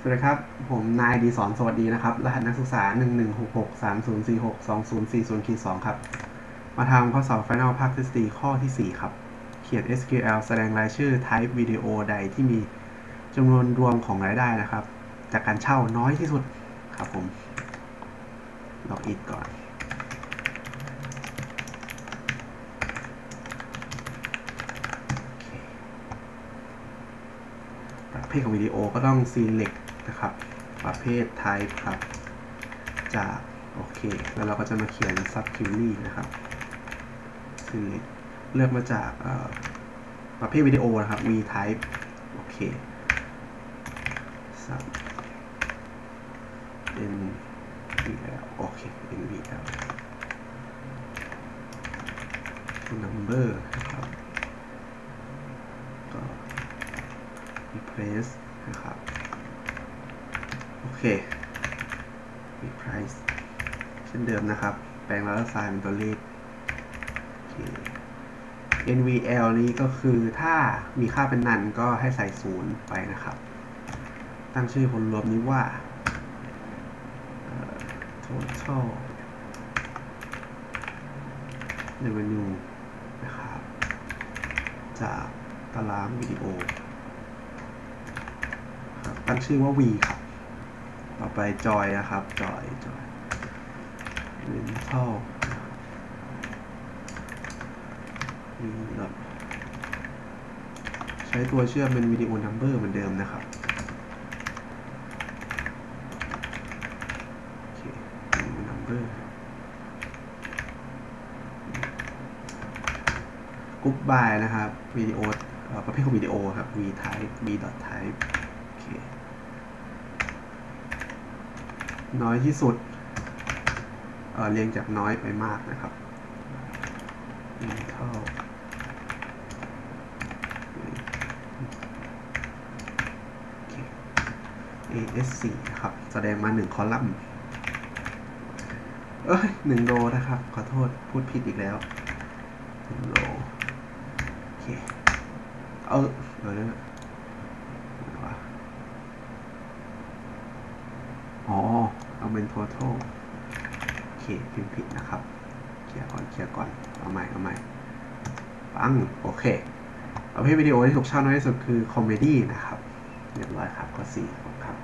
สวัสดีครับ ผมนายดีสอนสวัสดีนะครับ รหัสนักศึกษา 1 1 6 6 3 0 4 6 2 0 4 0ขีด2ครับ มาทำข้อสอบ Final ภาคทฤษฎีข้อที่ 4 ครับ เขียน SQL แสดงรายชื่อ type วิดีโอใดที่มีจำนวนรวมของรายได้นะครับ จากการเช่าน้อยที่สุดครับผมล็อกอินก่อน ประเภทของวิดีโอก็ต้อง select นะครับ ประเภท type ครับ จาก โอเค แล้วเราก็จะมาเขียน sub query นะครับ select เลือกมาจากประเภทวิดีโอนะครับ v type โอเค sub nvl โอเค nvl number นะครับ ก็ replace นะครับ โอเค replace เช่นเดิมนะครับ แปลงแล้วไซน์เป็นตัวเลข NVL นี้ก็คือถ้ามีค่าเป็นนันก็ให้ใส่ศูนย์ไปนะครับ ตั้งชื่อผลรวมนี้ว่า total revenue นะครับ จากตารางวิดีโอตั้งชื่อว่า V ครับ ต่อไปจอยนะครับ จอยจอย rental v ดอทใช้ตัวเชื่อมเป็นวิดีโอนัมเบอร์เหมือนเดิมนะครับโอเควิดีโอนัมเบอร์กรุ๊ปบายนะครับวิดีโอเอ่อประเภทของวิดีโอครับ v type v dot type โอเค น้อยที่สุดเเรียงจากน้อยไปมากนะครับเท่าโอเค AS4 นะครับ แสดงมาหนึ่งคอลัมน์เอ้ยหนึ่งโรนะครับ ขอโทษพูดผิดอีกแล้วหนึ่งโรโอเค เออเดี๋ยวนะอะไรวะอ๋อ เอาเป็น total โอเคพิมพ์ผิดนะครับเคลียร์ก่อนเคลียร์ก่อนเอาใหม่เอาใหม่ปังโอเคประเภทวิดีโอที่ถูกเช่าน้อยที่สุดคือคอมเมดี้นะครับเรียบร้อยครับข้อ4ครับ